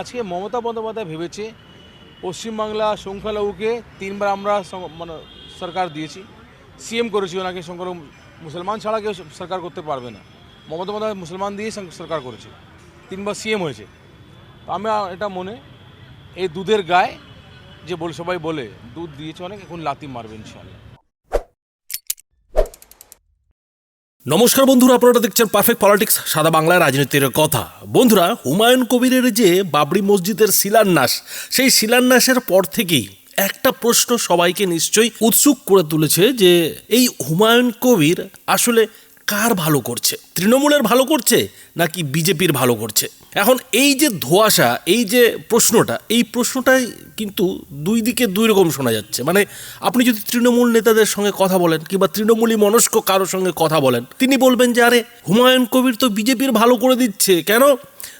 আজকে মমতা বন্দ্যোপাধ্যায় ভেবেছে পশ্চিমবাংলা সংখ্যালঘুকে তিনবার আমরা মানে সরকার দিয়েছি। সিএম করেছি ওনাকে, সংখ্যালঘু মুসলমান ছাড়া কেউ সরকার করতে পারবে না। মমতা বন্দ্যোপাধ্যায় মুসলমান দিয়ে সরকার করেছে। তিনবার সিএম হয়েছে। তো আমি এটা মনে এই দুধের গায়ে যে বলে সবাই বলে, দুধ দিয়েছে অনেক, এখন লাতি মারবে ইনশাল্লাহ নমস্কার বন্ধুরা, আপনারা দেখছেন পারফেক্ট পলিটিক্স সাদা বাংলায় রাজনীতির কথা। বন্ধুরা, হুমায়ুন কবিরের যে বাবরি মসজিদের শিলান্যাস, সেই শিলান্যাসের পর থেকেই একটা প্রশ্ন সবাইকে নিশ্চয়ই উৎসুক করে তুলেছে যে এই হুমায়ুন কবির আসলে কার ভালো করছে? তৃণমূলের ভালো করছে নাকি বিজেপির ভালো করছে? এখন এই যে ধোয়াশা, এই যে প্রশ্নটা, এই প্রশ্নটাই কিন্তু দুই দিকে দুই রকম শোনা যাচ্ছে। মানে আপনি যদি তৃণমূল নেতাদের সঙ্গে কথা বলেন কিংবা তৃণমূলী মনস্ক কারোর সঙ্গে কথা বলেন, তিনি বলবেন যে, আরে হুমায়ুন কবির তো বিজেপির ভালো করে দিচ্ছে, কেন?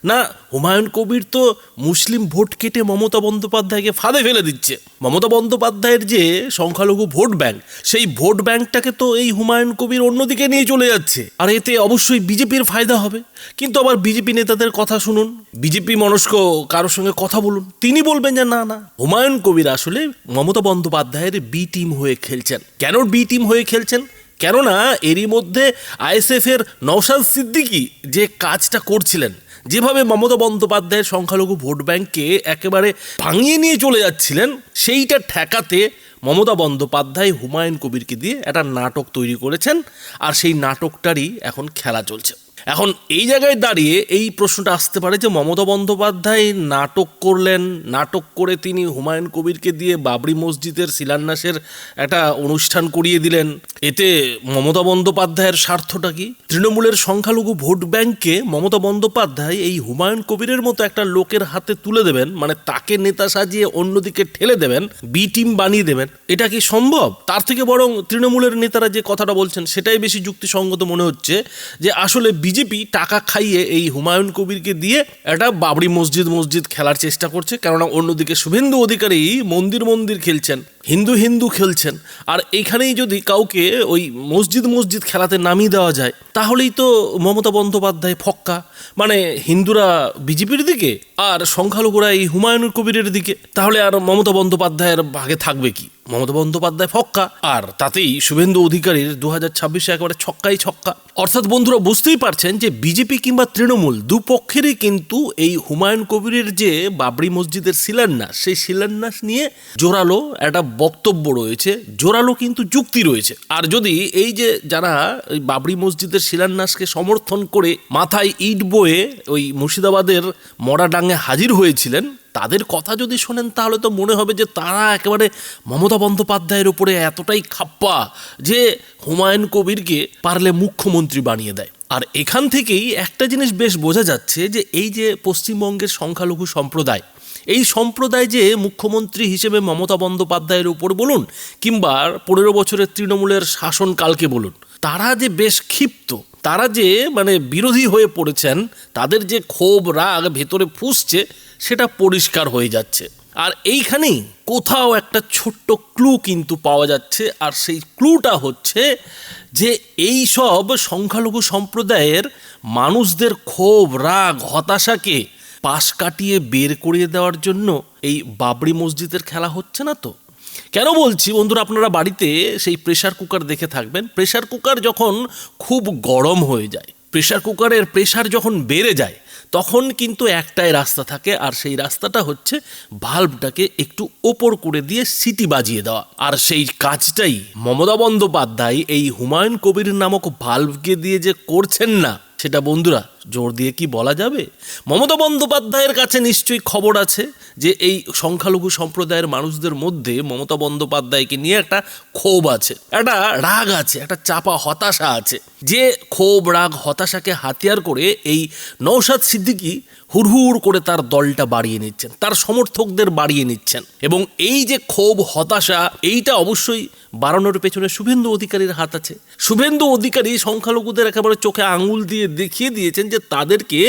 না, হুমায়ুন কবির তো মুসলিম ভোট কেটে মমতা বন্দ্যোপাধ্যায়কে ফাঁদে ফেলে দিচ্ছে। মমতা বন্দ্যোপাধ্যায়ের যে সংখ্যালঘু ভোট ব্যাংক, সেই ভোট ব্যাংকটাকে তো এই হুমায়ুন কবির অন্যদিকে নিয়ে চলে যাচ্ছে। আর এতে অবশ্যই বিজেপির ফায়দা হবে। কিন্তু আবার বিজেপি নেতাদের কথা শুনুন। বিজেপি মনস্ক কারোর সঙ্গে কথা বলুন। তিনি বলবেন যে, না না, হুমায়ুন কবির আসলে মমতা বন্দ্যোপাধ্যায়ের বি টিম হয়ে খেলছেন। কেন বি টিম হয়ে খেলছেন? কেননা এরই মধ্যে আইএসএফ এর নওশাদ সিদ্দিকী যে কাজটা করছিলেন যেভাবে মমতা বন্দ্যোপাধ্যায়ের সংখ্যালঘু ভোট ব্যাংককে একেবারে ভাঙিয়ে নিয়ে চলে যাচ্ছিলেন, সেইটা ঠেকাতে মমতা বন্দ্যোপাধ্যায় হুমায়ুন কবিরকে দিয়ে একটা নাটক তৈরি করেছেন, আর সেই নাটকটারই এখন খেলা চলছে। এখন এই জায়গায় দাঁড়িয়ে এই প্রশ্নটা আসতে পারে যে মমতা বন্দ্যোপাধ্যায় নাটক করলেন, নাটক করে তিনি হুমায়ুন কবিরকে দিয়ে বাবরি মসজিদের শিলান্যাসের একটা অনুষ্ঠান করিয়ে দিলেন। এতে মমতা বন্দ্যোপাধ্যায়ের স্বার্থটা কি? তৃণমূলের সংখ্যালঘু ভোট ব্যাংককে মমতা বন্দ্যোপাধ্যায় এই হুমায়ুন কবিরের মতো একটা লোকের হাতে তুলে দেবেন মানে তাকে নেতা সাজিয়ে অন্যদিকে ঠেলে দেবেন, বি টিম বানিয়ে দেবেন, এটা কি সম্ভব? তার থেকে বরং তৃণমূলের নেতারা যে কথাটা বলছেন, সেটাই বেশি যুক্তিসঙ্গত মনে হচ্ছে যে আসলে বিজেপি টাকা খাইয়ে এই হুমায়ুন কবিরকে দিয়ে একটা বাবরি মসজিদ মসজিদ খেলার চেষ্টা করছে, কেননা অন্যদিকে শুভেন্দু অধিকারী মন্দির মন্দির খেলছেন, হিন্দু হিন্দু খেলছেন। আর এইখানেই যদি কাউকে ওই মসজিদ মসজিদ খেলাতে নামিয়ে দেওয়া যায়, তাহলেই তো মমতা বন্দ্যোপাধ্যায় ফক্কা। মানে হিন্দুরা বিজেপির দিকে আর সংখ্যালঘুরা এই হুমায়ুন কবিরের দিকে, তাহলে আর মমতা বন্দ্যোপাধ্যায়ের ভাগে থাকবে কি? মমতা বন্দ্যোপাধ্যায় ফক্কা, আর তাতেই শুভেন্দু অধিকারীর দু হাজার ছাব্বিশে একেবারে ছক্কাই ছক্কা। অর্থাৎ বন্ধুরা, বুঝতেই পারছেন যে বিজেপি কিংবা তৃণমূল দুপক্ষেরই কিন্তু এই হুমায়ুন কবিরের যে বাবরি মসজিদের শিলান্যাস, সেই শিলান্যাস নিয়ে জোরালো একটা বক্তব্য রয়েছে, জোরালো কিন্তু যুক্তি রয়েছে। আর যদি এই যে যারা বাবরি মসজিদের শিলান্যাসকে সমর্থন করে মাথায় ইট বয়ে ওই মুর্শিদাবাদের মরাডাঙ্গে হাজির হয়েছিলেন তাদের কথা যদি শোনেন, তাহলে তো মনে হবে যে তারা একেবারে মমতা বন্দ্যোপাধ্যায়ের উপরে এতটাই খাপ্পা যে হুমায়ুন কবিরকে পারলে মুখ্যমন্ত্রী বানিয়ে দেয়। আর এখান থেকেই একটা জিনিস বেশ বোঝা যাচ্ছে যে এই যে পশ্চিমবঙ্গের সংখ্যালঘু সম্প্রদায়, এই সম্প্রদায় যে মুখ্যমন্ত্রী হিসেবে মমতা বন্দ্যোপাধ্যায়ের উপর বলুন কিংবা পনেরো বছরের তৃণমূলের শাসনকালকে বলুন, তারা যে বেশ ক্ষিপ্ত তারা যে মানে বিরোধী হয়ে পড়েছেন, তাদের যে ক্ষোভ, রাগ ভেতরে ফুসছে, সেটা পরিষ্কার হয়ে যাচ্ছে। আর এইখানেই কোথাও একটা ছোট্ট ক্লু কিন্তু পাওয়া যাচ্ছে, আর সেই ক্লুটা হচ্ছে যে এই সব সংখ্যালঘু সম্প্রদায়ের মানুষদের ক্ষোভ, রাগ, হতাশাকে পাশ কাটিয়ে বের করিয়ে দেওয়ার জন্য এই বাবরি মসজিদের খেলা হচ্ছে না তো? কেন বলছি? বন্ধুরা, আপনারা বাড়িতে সেই প্রেশার কুকার দেখে থাকবেন। প্রেশার কুকার যখন খুব গরম হয়ে যায় প্রেশার কুকারের প্রেশার যখন বেড়ে যায়, তখন কিন্তু একটাই রাস্তা থাকে, আর সেই রাস্তাটা হচ্ছে ভাল্বটাকে একটু ওপর করে দিয়ে সিটি বাজিয়ে দেওয়া। আর সেই কাজটাই মমতা বন্দ্যোপাধ্যায় এই হুমায়ুন কবির নামক ভাল্বকে দিয়ে যে করছেন না সেটা বন্ধুরা, জোর দিয়ে কি বলা যাবে? মমতা বন্দ্যোপাধ্যায়ের কাছে নিশ্চয়ই খবর আছে যে, এই সংখ্যালঘু সম্প্রদায়ের মানুষদের মধ্যে মমতা বন্দ্যোপাধ্যায়কে নিয়ে একটা ক্ষোভ আছে, একটা রাগ আছে, একটা চাপা হতাশা আছে। যে ক্ষোভ, রাগ, হতাশাকে হাতিয়ার করে এই নৌসাদ সিদ্দিকি হুড়হুড় করে তার দলটা বাড়িয়ে নিচ্ছেন, তার সমর্থকদের বাড়িয়ে নিচ্ছেন। এবং এই যে ক্ষোভ, হতাশা, এইটা অবশ্যই বাড়ানোর পেছনে শুভেন্দু অধিকারীর হাত আছে। শুভেন্দু অধিকারী সংখ্যালঘুদের একেবারে চোখে আঙুল দিয়ে দেখিয়ে দিয়েছেন যে তাদেরকে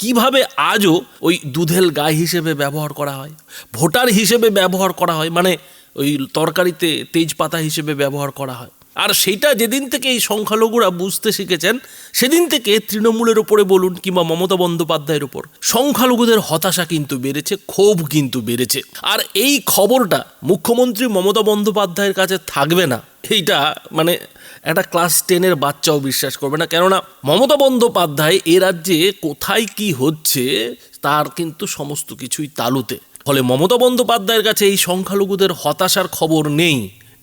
কীভাবে আজও ওই দুধেল গায়ে হিসেবে ব্যবহার করা হয়, ভোটার হিসেবে ব্যবহার করা হয় মানে ওই তরকারিতে তেজপাতা হিসেবে ব্যবহার করা হয়। আর সেইটা যেদিন থেকে এই সংখ্যালঘুরা বুঝতে শিখেছেন, সেদিন থেকে তৃণমূলের ওপরে বলুন কিংবা মমতা বন্দ্যোপাধ্যায়ের উপর সংখ্যালঘুদের হতাশা কিন্তু বেড়েছে, ক্ষোভ কিন্তু বেড়েছে। আর এই খবরটা মুখ্যমন্ত্রী মমতা বন্দ্যোপাধ্যায়ের কাছে থাকবে না, এইটা মানে একটা ক্লাস টেনের বাচ্চাও বিশ্বাস করবে না। কেননা মমতা বন্দ্যোপাধ্যায় এ রাজ্যে কোথায় কি হচ্ছে, তার কিন্তু সমস্ত কিছুই তালুতে। ফলে মমতা বন্দ্যোপাধ্যায়ের কাছে এই সংখ্যালঘুদের হতাশার খবর নেই।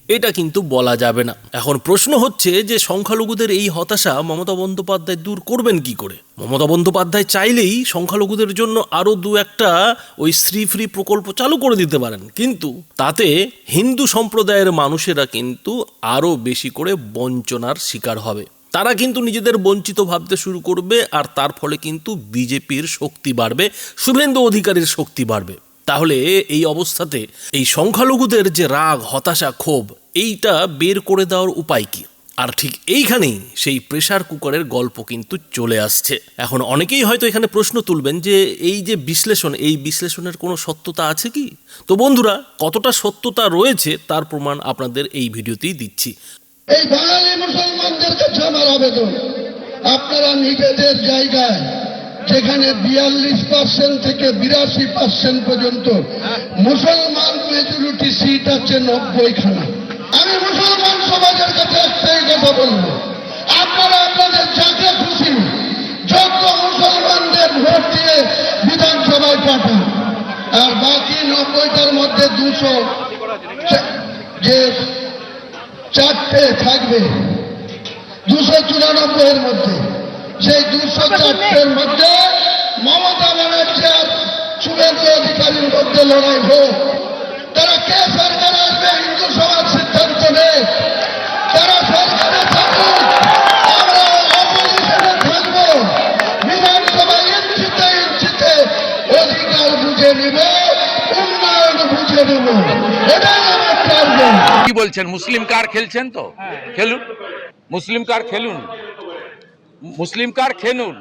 এটা কিন্তু বলা যাবে না। এখন প্রশ্ন হচ্ছে যে সংখ্যালঘুদের এই হতাশা মমতা বন্দ্যোপাধ্যায় দূর করবেন কি করে? মমতা বন্দ্যোপাধ্যায় চাইলেই সংখ্যালঘুদের জন্য আরও দু একটা ওই স্ত্রী ফ্রি প্রকল্প চালু করে দিতে পারেন। কিন্তু তাতে হিন্দু সম্প্রদায়ের মানুষেরা কিন্তু আরও বেশি করে বঞ্চনার শিকার হবে। তারা কিন্তু নিজেদের বঞ্চিত ভাবতে শুরু করবে আর তার ফলে কিন্তু বিজেপির শক্তি বাড়বে, শুভেন্দু অধিকারীর শক্তি বাড়বে। তাহলে এই অবস্থাতে এই সংখ্যালঘুদের যে রাগ, হতাশা, ক্ষোভ এইটা বের করে দেওয়ার উপায় কি? আর ঠিক এইখানেই সেই প্রেসার কুকারের গল্প কিন্তু চলে আসছে। এখন অনেকেই হয়তো এখানে প্রশ্ন তুলবেন যে, এই যে বিশ্লেষণ, এই বিশ্লেষণের কোনো সত্যতা আছে কি? তো বন্ধুরা, কতটা সত্যতা রয়েছে তার প্রমাণ আপনাদের এই ভিডিওতেই দিচ্ছি। এই বাঙালি মুসলমানদের কাছে আমার আবেদন, আপনারা নিজেদের জায়গায়, যেখানে বিয়াল্লিশ পার্সেন্ট থেকে বিরাশি পার্সেন্ট পর্যন্ত মুসলমান মেজরিটি সিট আছে নব্বইখানা। আমি মুসলমান সমাজের কাছে একটাই কথা বলব। আপনারা আপনাদের যাকে খুশি যোগ্য মুসলমানদের ভোট দিয়ে বিধানসভায় পাঠান। আর বাকি নব্বইটার মধ্যে দুশো যে চারটে থাকবে দুশো চুরানব্বই এর মধ্যে। সেই দুশো চারটের মধ্যে মমতা ব্যানার্জি আর শুভেন্দু অধিকারীর মধ্যে লড়াই হোক। তারা কে সরকার আসবে হিন্দু সমাজ এটাই আমার কি বলছেন? মুসলিম কার খেলছেন তো? খেলুন। মুসলিম কার খেলুন? মুসলিম কার খেলুন?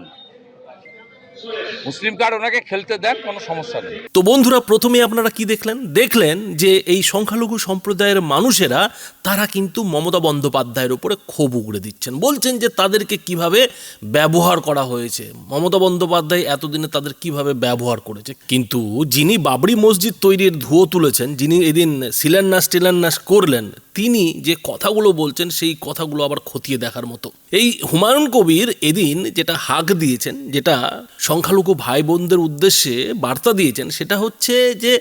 মুসলিম কার ওনাকে খেলতে দেন, কোনো সমস্যা নেই। তো বন্ধুরা, প্রথমে আপনারা কি দেখলেন? দেখলেন যে এই সংখ্যালঘু সম্প্রদায়ের মানুষেরা, তারা কিন্তু মমতা বন্দ্যোপাধ্যায়ের উপরে ক্ষোভ উগড়ে দিচ্ছেন। বলছেন যে তাদেরকে কীভাবে ব্যবহার করা হয়েছে। মমতা বন্দ্যোপাধ্যায় এতদিনে তাদের কীভাবে ব্যবহার করেছে? কিন্তু যিনি বাবরি মসজিদ তৈরির ধুয়ো তুলেছেন, যিনি এদিন শিলান্যাস টিলান্যাস করলেন, তিনি যে কথাগুলো বলছেন, সেই কথাগুলো আবার খতিয়ে দেখার মতো। এই হুমায়ুন কবির এদিন যেটা হাক দিয়েছেন, যেটা সংখ্যালঘু ভাই বোনদের উদ্দেশ্যে বার্তা দিয়েছেন, সেটা হচ্ছে যে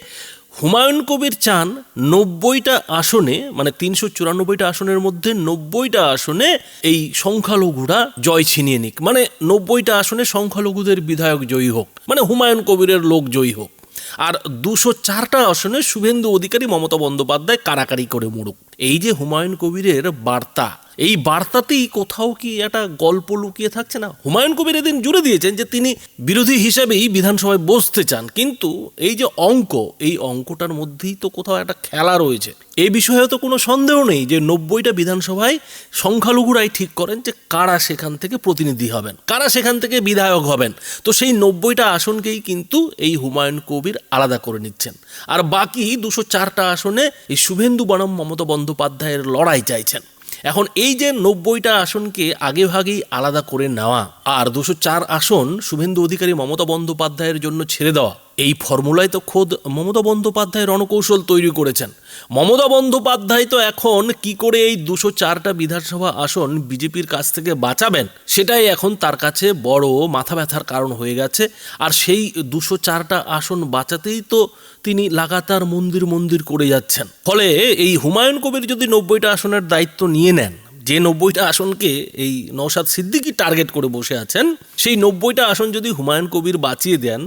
হুমায়ুন কবির চান নব্বইটা আসনে মানে তিনশো চুরানব্বইটা আসনের মধ্যে নব্বইটা আসনে এই সংখ্যালঘুরা জয় ছিনিয়ে নিক। মানে নব্বইটা আসনে সংখ্যালঘুদের বিধায়ক জয়ী হোক মানে হুমায়ুন কবিরের লোক জয়ী হোক। আর দুশো চারটা আসনে শুভেন্দু অধিকারী মমতা বন্দ্যোপাধ্যায় কারাকারি করে মরুক এই যে হুমায়ুন কবিরের বার্তা এই বার্তাতেই কোথাও কি একটা গল্প লুকিয়ে থাকছে না? হুমায়ুন কবির এদিন জুড়ে দিয়েছেন যে তিনি বিরোধী হিসেবেই বিধানসভায় বসতে চান। কিন্তু এই যে অঙ্ক, এই অঙ্কটার মধ্যেই তো কোথাও একটা খেলা রয়েছে। এই বিষয়ে তো কোনো সন্দেহ নেই যে নব্বইটা বিধানসভায় সংখ্যালঘুরাই ঠিক করেন যে কারা সেখান থেকে প্রতিনিধি হবেন, কারা সেখান থেকে বিধায়ক হবেন। তো সেই নব্বইটা আসনকেই কিন্তু এই হুমায়ুন কবির আলাদা করে নিচ্ছেন। আর বাকি দুশো চারটা আসনে এই শুভেন্দু বনাম, মমতা বন্দ্যোপাধ্যায়ের লড়াই চাইছেন। এখন এই যে নব্বইটা আসনকে আগেভাগেই আলাদা করে নেওয়া আর দুশো চার আসন শুভেন্দু অধিকারী মমতা বন্দ্যোপাধ্যায়ের জন্য ছেড়ে দেওয়া এই ফর্মুলায় তো খোদ মমতা বন্দ্যোপাধ্যায় রণকৌশল তৈরি করেছেন। মমতা বন্দ্যোপাধ্যায় তো এখন কি করে এই দুশো চারটা বিধানসভা আসন বিজেপির কাছ থেকে বাঁচাবেন, সেটাই এখন তার কাছে বড় মাথা ব্যথার কারণ হয়ে গেছে। আর সেই দুশো চারটা আসন বাঁচাতেই তো তিনি লাগাতার মন্দির মন্দির করে যাচ্ছেন। ফলে এই হুমায়ুন কবির যদি নব্বইটা আসনের দায়িত্ব নিয়ে নেন যে নব্বইটা আসনকে এই নৌসাদ সিদ্দিকি টার্গেট করে বসে আছেন, সেই নব্বইটা আসন যদি হুমায়ুন কবির বাঁচিয়ে দেন,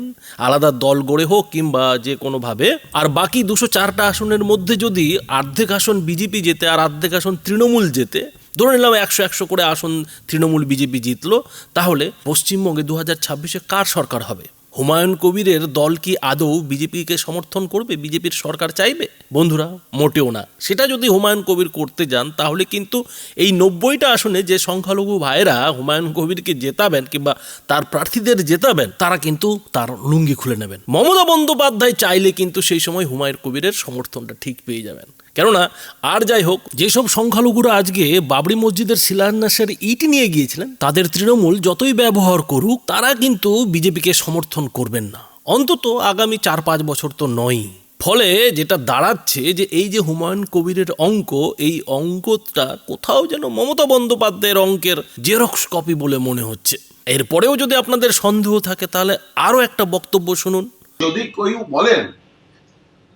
আলাদা দল গড়ে হোক কিংবা যে কোনোভাবে, আর বাকি দুশো চারটা আসনের মধ্যে যদি অর্ধেক আসন বিজেপি যেতে আর অর্ধেক আসন তৃণমূল যেতে ধরে নিলাম একশো একশো করে আসন তৃণমূল বিজেপি জিতলো, তাহলে পশ্চিমবঙ্গে দু হাজার ছাব্বিশে কার সরকার হবে? হুমায়ুন কবিরের দল কি আদৌ বিজেপিকে সমর্থন করবে? বিজেপির সরকার চাইবে? বন্ধুরা, মোটেও না। সেটা যদি হুমায়ুন কবির করতে যান, তাহলে কিন্তু এই নব্বইটা আসনে যে সংখ্যালঘু ভাইয়েরা হুমায়ুন কবিরকে জেতাবেন কিংবা তার প্রার্থীদের জেতাবেন, তারা কিন্তু তার লুঙ্গি খুলে নেবেন। মমতা বন্দ্যোপাধ্যায় চাইলে কিন্তু সেই সময় হুমায়ুন কবিরের সমর্থনটা ঠিক পেয়ে যাবেন। কেননা, আর যাই হোক, যেসব সংখ্যালঘুরা আজকে বাবরি মসজিদের শিলান্যাসের ইট নিয়ে গিয়েছিলেন, তাদের তৃণমূল যতই ব্যবহার করুক, তারা কিন্তু বিজেপিকে সমর্থন করবেন না। অন্তত আগামী চার পাঁচ বছর তো নয় ফলে যেটা দাঁড়াচ্ছে যে এই যে হুমায়ুন কবিরের অঙ্ক, এই অঙ্কটা কোথাও যেন মমতা বন্দ্যোপাধ্যায়ের অঙ্কের জেরক্স কপি বলে মনে হচ্ছে। এরপরেও যদি আপনাদের সন্দেহ থাকে, তাহলে আরও একটা বক্তব্য শুনুন। যদি কেউ বলেন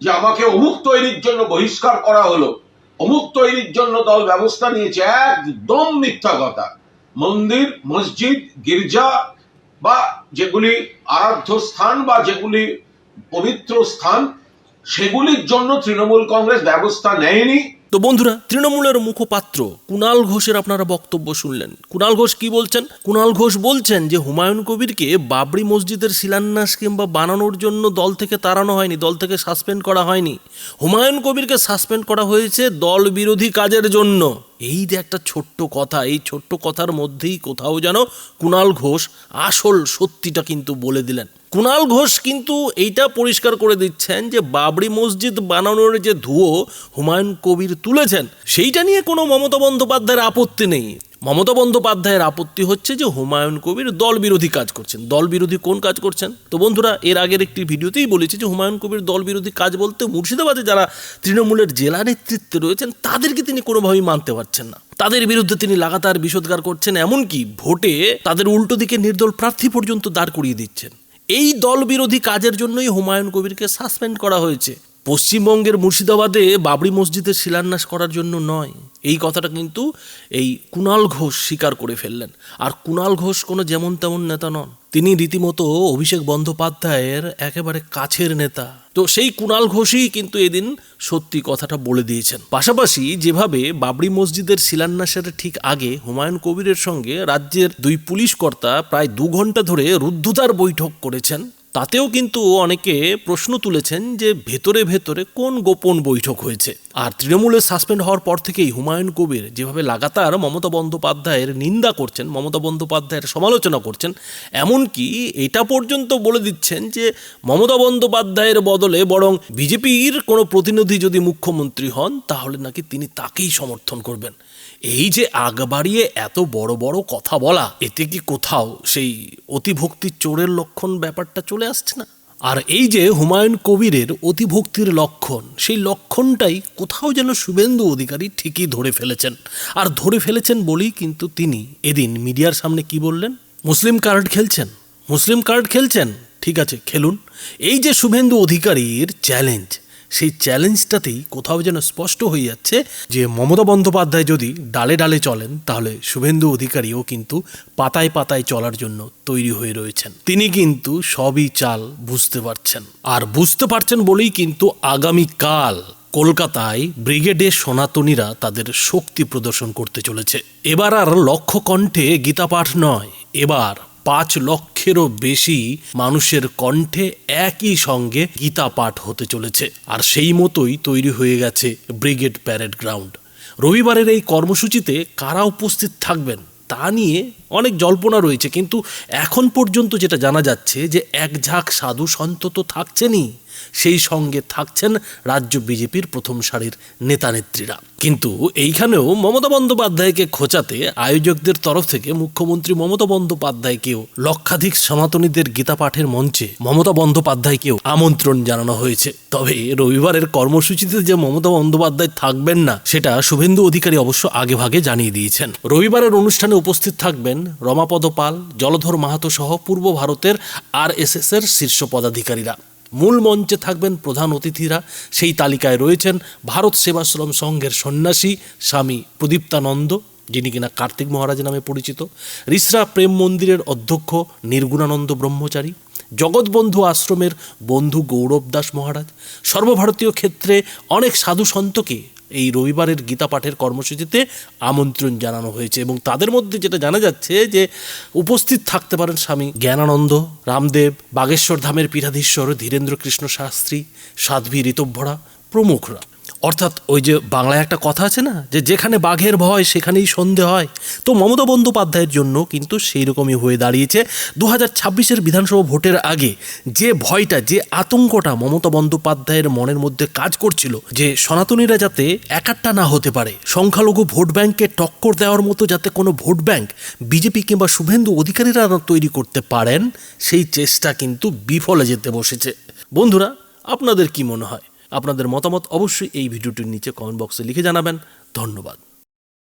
যে আমাকে অমুক তৈরির জন্য বহিষ্কার করা হলো, অমুক তৈরির জন্য দল ব্যবস্থা নিয়েছে, একদম মিথ্যা কথা। মন্দির, মসজিদ, গির্জা বা যেগুলি আরাধ্য স্থান বা যেগুলি পবিত্র স্থান, সেগুলির জন্য তৃণমূল কংগ্রেস ব্যবস্থা নেয়নি। তো বন্ধুরা, তৃণমূলের মুখপাত্র কুণাল ঘোষের আপনারা বক্তব্য শুনলেন। কুণাল ঘোষ কি বলছেন? কুণাল ঘোষ বলছেন যে, হুমায়ুন কবিরকে বাবরি মসজিদের শিলান্যাস কিংবা বানানোর জন্য দল থেকে তাড়ানো হয়নি, দল থেকে সাসপেন্ড করা হয়নি। হুমায়ুন কবিরকে সাসপেন্ড করা হয়েছে দল বিরোধী কাজের জন্য। এই যে একটা ছোট্ট কথা, এই ছোট্ট কথার মধ্যেই কোথাও যেন কুণাল ঘোষ আসল সত্যিটা কিন্তু বলে দিলেন। কুণাল ঘোষ কিন্তু এইটা পরিষ্কার করে দিচ্ছেন যে বাবরি মসজিদ বানানোর যে ধুয়ো হুমায়ুন কবির তুলেছেন, সেইটা নিয়ে কোনো মমতা বন্দ্যোপাধ্যায়ের আপত্তি নেই। মমতা বন্দ্যোপাধ্যায়ের আপত্তি হচ্ছে যে হুমায়ুন কবির দল বিরোধী কাজ করছেন। দল বিরোধী কোন কাজ করছেন? তো বন্ধুরা, এর আগের একটি ভিডিওতেই বলেছি যে হুমায়ুন কবির দল বিরোধী কাজ বলতে মুর্শিদাবাদে যারা তৃণমূলের জেলা নেতৃত্বে রয়েছেন, তাদেরকে তিনি কোনোভাবেই মানতে পারছেন না। তাদের বিরুদ্ধে তিনি লাগাতার বিষোদ্গার করছেন, এমনকি ভোটে তাদের উল্টো দিকে নির্দল প্রার্থী পর্যন্ত দাঁড় করিয়ে দিচ্ছেন। এই দল বিরোধী কাজের জন্যই হুমায়ুন কবিরকে সাসপেন্ড করা হয়েছে। পশ্চিমবঙ্গের মুর্শিদাবাদে বাবরি মসজিদের শিলান্যাস করার জন্য নয়। এই কথাটা কিন্তু এই কুণাল ঘোষ স্বীকার করে ফেললেন। আর কুণাল ঘোষ কোনো যেমন তেমন নেতা নন। তিনি রীতিমতো অভিষেক বন্দ্যোপাধ্যায়ের একেবারে কাছের নেতা। তো সেই কুণাল ঘোষই কিন্তু এদিন সত্যি কথাটা বলে দিয়েছেন। পাশাপাশি যেভাবে বাবরি মসজিদের শিলান্যাসের ঠিক আগে হুমায়ুন কবিরের সঙ্গে রাজ্যের দুই পুলিশ কর্তা প্রায় দু ঘণ্টা ধরে রুদ্ধতার বৈঠক করেছেন তাতেও কিন্তু অনেকে প্রশ্ন তুলেছেন যে ভেতরে ভেতরে কোন গোপন বৈঠক হয়েছে। আর তৃণমূলের সাসপেন্ড হওয়ার পর থেকেই হুমায়ুন কবির যেভাবে লাগাতার মমতা বন্দ্যোপাধ্যায়ের নিন্দা করছেন, মমতা বন্দ্যোপাধ্যায়ের সমালোচনা করছেন, এমনকি এটা পর্যন্ত বলে দিচ্ছেন যে মমতা বন্দ্যোপাধ্যায়ের বদলে বরং বিজেপির কোনো প্রতিনিধি যদি মুখ্যমন্ত্রী হন, তাহলে নাকি তিনি তাকেই সমর্থন করবেন। এই যে আগ বাড়িয়ে এত বড় বড় কথা বলা, এতে কি কোথাও সেই অতিভক্তির চোরের লক্ষণ ব্যাপারটা চলে আসছে না? আর এই যে হুমায়ুন কবিরের অতিভক্তির লক্ষণ, সেই লক্ষণটাই কোথাও যেন শুভেন্দু অধিকারী ঠিকই ধরে ফেলেছেন। আর ধরে ফেলেছেন বলেই কিন্তু তিনি। এদিন মিডিয়ার সামনে কি বললেন? মুসলিম কার্ড খেলছেন? মুসলিম কার্ড খেলছেন? ঠিক আছে, খেলুন। এই যে শুভেন্দু অধিকারীর চ্যালেঞ্জ সেই চ্যালেঞ্জটাতেই কোথাও যেন স্পষ্ট হয়ে যাচ্ছে যে মমতা বন্দ্যোপাধ্যায় যদি ডালে ডালে চলেন, তাহলে শুভেন্দু অধিকারীও কিন্তু পাতায় পাতায় চলার জন্য তৈরি হয়ে রয়েছেন। তিনি কিন্তু সবই চাল বুঝতে পারছেন। আর বুঝতে পারছেন বলেই কিন্তু আগামীকাল কলকাতায় ব্রিগেডে সনাতনীরা তাদের শক্তি প্রদর্শন করতে চলেছে। এবার আর লক্ষ্য কণ্ঠে গীতাপাঠ নয়, এবার পাঁচ লক্ষেরও বেশি মানুষের কণ্ঠে একই সঙ্গে গীতা পাঠ হতে চলেছে। আর সেই মতোই তৈরি হয়ে গেছে ব্রিগেড প্যারেড গ্রাউন্ড। রবিবারের এই কর্মসূচিতে কারা উপস্থিত থাকবেন তা নিয়ে অনেক জল্পনা রয়েছে, কিন্তু এখন পর্যন্ত যেটা জানা যাচ্ছে যে এক ঝাঁক সাধু সন্ত তো থাকছেনই। সেই সঙ্গে থাকছেন রাজ্য বিজেপির প্রথম সারির নেতানেত্রীরা কিন্তু এইখানেও মমতা বন্দ্যোপাধ্যায়কে খোঁচাতে আয়োজকদের তরফ থেকে মুখ্যমন্ত্রী মমতা বন্দ্যোপাধ্যায়কেও লক্ষাধিক সনাতনীদের গীতা পাঠের মঞ্চে মমতা বন্দ্যোপাধ্যায়কেও আমন্ত্রণ জানানো হয়েছে। তবে রবিবারের কর্মসূচিতে যে মমতা বন্দ্যোপাধ্যায় থাকবেন না, সেটা শুভেন্দু অধিকারী অবশ্য আগেভাগে জানিয়ে দিয়েছেন। রবিবারের অনুষ্ঠানে উপস্থিত থাকবেন রমাপদ পাল, জলধর মাহাতো সহ পূর্ব ভারতের আর এর শীর্ষ পদাধিকারীরা। মূল মঞ্চে থাকবেন প্রধান অতিথিরা। সেই তালিকায় রয়েছেন ভারত সেবাশ্রম সংঘের সন্ন্যাসী স্বামী প্রদীপ্তানন্দ, যিনি কিনা কার্তিক মহারাজ নামে পরিচিত, রিসরা প্রেম মন্দিরের অধ্যক্ষ নির্গুণানন্দ ব্রহ্মচারী, জগৎবন্ধু আশ্রমের বন্ধু গৌরব দাস মহারাজ, সর্বভারতীয় ক্ষেত্রে অনেক সাধু সন্তকে এই রবিবারের গীতা পাঠের কর্মসূচিতে আমন্ত্রণ জানানো হয়েছে এবং তাদের মধ্যে যেটা জানা যাচ্ছে যে উপস্থিত থাকতে পারেন স্বামী জ্ঞানানন্দ, রামদেব, বাগেশ্বর ধামের পীঠাধীশ্বর ধীরেন্দ্র কৃষ্ণ শাস্ত্রী, সাধ্বী ঋতভরা প্রমুখরা। অর্থাৎ ওই যে বাংলায় একটা কথা আছে না, যে যেখানে বাঘের ভয়, সেখানেই সন্ধে হয়। তো মমতা বন্দ্যোপাধ্যায়ের জন্য কিন্তু সেই রকমই হয়ে দাঁড়িয়েছে। দু হাজার ছাব্বিশের বিধানসভা ভোটের আগে যে ভয়টা, যে আতঙ্কটা মমতা বন্দ্যোপাধ্যায়ের মনের মধ্যে কাজ করছিল, যে সনাতনীরা যাতে একাট্টা না হতে পারে, সংখ্যালঘু ভোট ব্যাংককে টক্কর দেওয়ার মতো যাতে কোনো ভোট ব্যাংক বিজেপি কিংবা শুভেন্দু অধিকারীরা তৈরি করতে পারেন, সেই চেষ্টা কিন্তু বিফলে যেতে বসেছে। বন্ধুরা, আপনাদের কি মনে হয়? আপনাদের মতামত অবশ্যই এই ভিডিওটির নিচে কমেন্ট বক্সে লিখে জানাবেন। ধন্যবাদ।